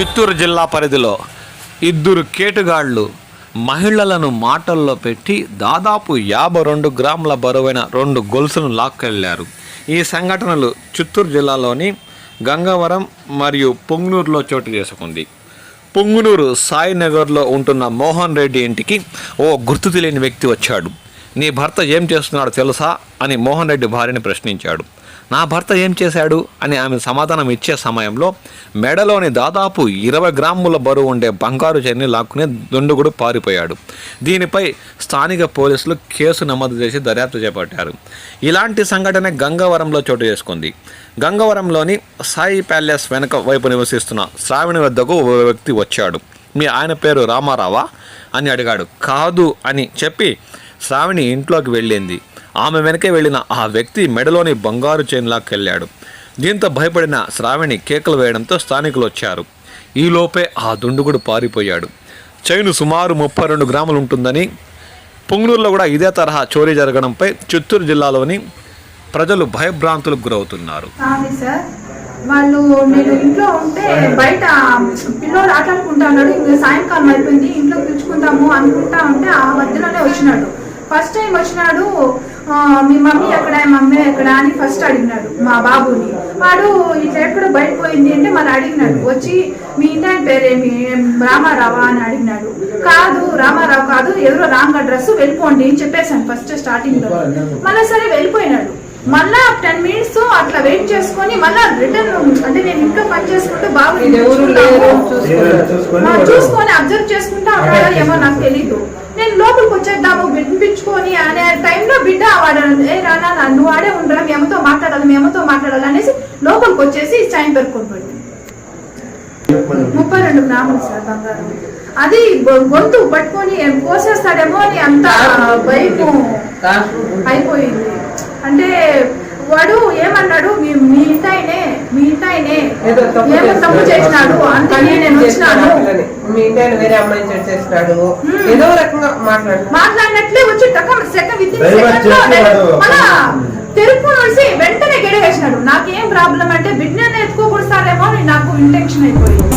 చిత్తూరు జిల్లా పరిధిలో ఇద్దరు కేటుగాళ్ళు మహిళలను మాటల్లో పెట్టి దాదాపు యాభై రెండు గ్రాముల బరువైన రెండు గొలుసును లాక్కెళ్ళారు. ఈ సంఘటనలు చిత్తూరు జిల్లాలోని గంగవరం మరియు పొంగునూరులో చోటు చేసుకుంది. పొంగునూరు సాయినగర్లో ఉంటున్న మోహన్ రెడ్డి ఇంటికి ఓ గుర్తు తెలియని వ్యక్తి వచ్చాడు. నీ భర్త ఏం చేస్తున్నాడో తెలుసా? అని మోహన్ రెడ్డి భార్యని ప్రశ్నించాడు. నా భర్త ఏం చేశాడు అని ఆమె సమాధానం ఇచ్చే సమయంలో మెడలోని దాదాపు ఇరవై గ్రాముల బరువు ఉండే బంగారు చైన్ని లాక్కునే దుండుగుడు పారిపోయాడు. దీనిపై స్థానిక పోలీసులు కేసు నమోదు చేసి దర్యాప్తు చేపట్టారు. ఇలాంటి సంఘటన గంగవరంలో చోటు చేసుకుంది. గంగవరంలోని సాయి ప్యాలెస్ వెనక వైపు నివసిస్తున్న శ్రావణి వద్దకు ఓ వ్యక్తి వచ్చాడు. మీ ఆయన పేరు రామారావా? అని అడిగాడు. కాదు అని చెప్పి శ్రావణి ఇంట్లోకి వెళ్ళింది. ఆమె వెనకే వెళ్ళిన ఆ వ్యక్తి మెడలోని బంగారు చైన్ లాక్కెళ్ళాడు దీంతో భయపడిన శ్రావణి కేకలు వేయడంతో స్థానికులు వచ్చారు. ఈలోపే ఆ దుండుగుడు పారిపోయాడు. చైను సుమారు ముప్పై రెండు గ్రాములు ఉంటుందని పొంగనూరులో కూడా ఇదే తరహా చోరీ జరగడంపై చిత్తూరు జిల్లాలోని ప్రజలు భయభ్రాంతులకు గురవుతున్నారు. వాళ్ళు నేను ఇంట్లో ఉంటే బయట పిల్లోడు ఆటలాడుకుంటా ఉన్నాడు ఇంకా సాయంకాలం అయిపోయింది ఇంట్లో పిలుచుకుందాము అనుకుంటా ఉంటే ఆ మధ్యలోనే వచ్చినాడు. ఫస్ట్ టైం వచ్చినాడు మీ మమ్మీ ఎక్కడ మమ్మీ ఎక్కడ అని ఫస్ట్ అడిగినాడు మా బాబుని. వాడు ఇట్లా ఎక్కడ బయట పోయింది అంటే మళ్ళీ అడిగినాడు. వచ్చి మీ ఇంటి పేరేమి రామారావా అని అడిగినాడు. కాదు రామారావు కాదు ఎవరో రాంగ్ అడ్రస్ వెళ్ళిపోండి అని చెప్పేశాను ఫస్ట్ స్టార్టింగ్లో. మళ్ళీ సరే వెళ్ళిపోయినాడు. మళ్ళా టెన్ మినిట్స్ అట్లా వెయిట్ చేసుకొని మళ్ళా రిటర్న్ అంటే నేను ఇంట్లో పని చేసుకుంటూ బాబు చూసుకొని అబ్జర్వ్ చేసుకుంటా ఉన్నాడో ఏమో నాకు తెలీదు. నేను లోపలికి వచ్చేద్దాము వినిపించుకొని అనే టైంలో నువ్వు ఆడే ఉండరా మేమతో మాట్లాడాలి మేమతో మాట్లాడాలి అనేసి లోపలికి వచ్చేసి చైన్ పెరుకొని పోయింది. ముప్పై రెండు గ్రాములు సార్ బంగారం. అది గొంతు పట్టుకొని కోసేస్తాడేమో అని అంత భయం అయిపోయింది. అంటే వాడు ఏమన్నాడు మీ మీ ఇంటాయనే మీ ఇంటాయనే ఏమో తప్పు చేసినాడు అందుకని నేను వచ్చినాను మీ ఇంటి ఆయన వేరే అమ్మాయిని చేసినాడు. ఏదో రకంగా మాట్లాడు. మాట్లాడినట్లే వచ్చి సెకండ్ విత్. మన తెరుపు నుంచి వెంటనే గెడవేసినాడు నాకేం ప్రాబ్లం అంటే బిడ్డని ఎత్తుకోకూడతారేమో అని నాకు ఇంటెన్షన్ అయిపోయింది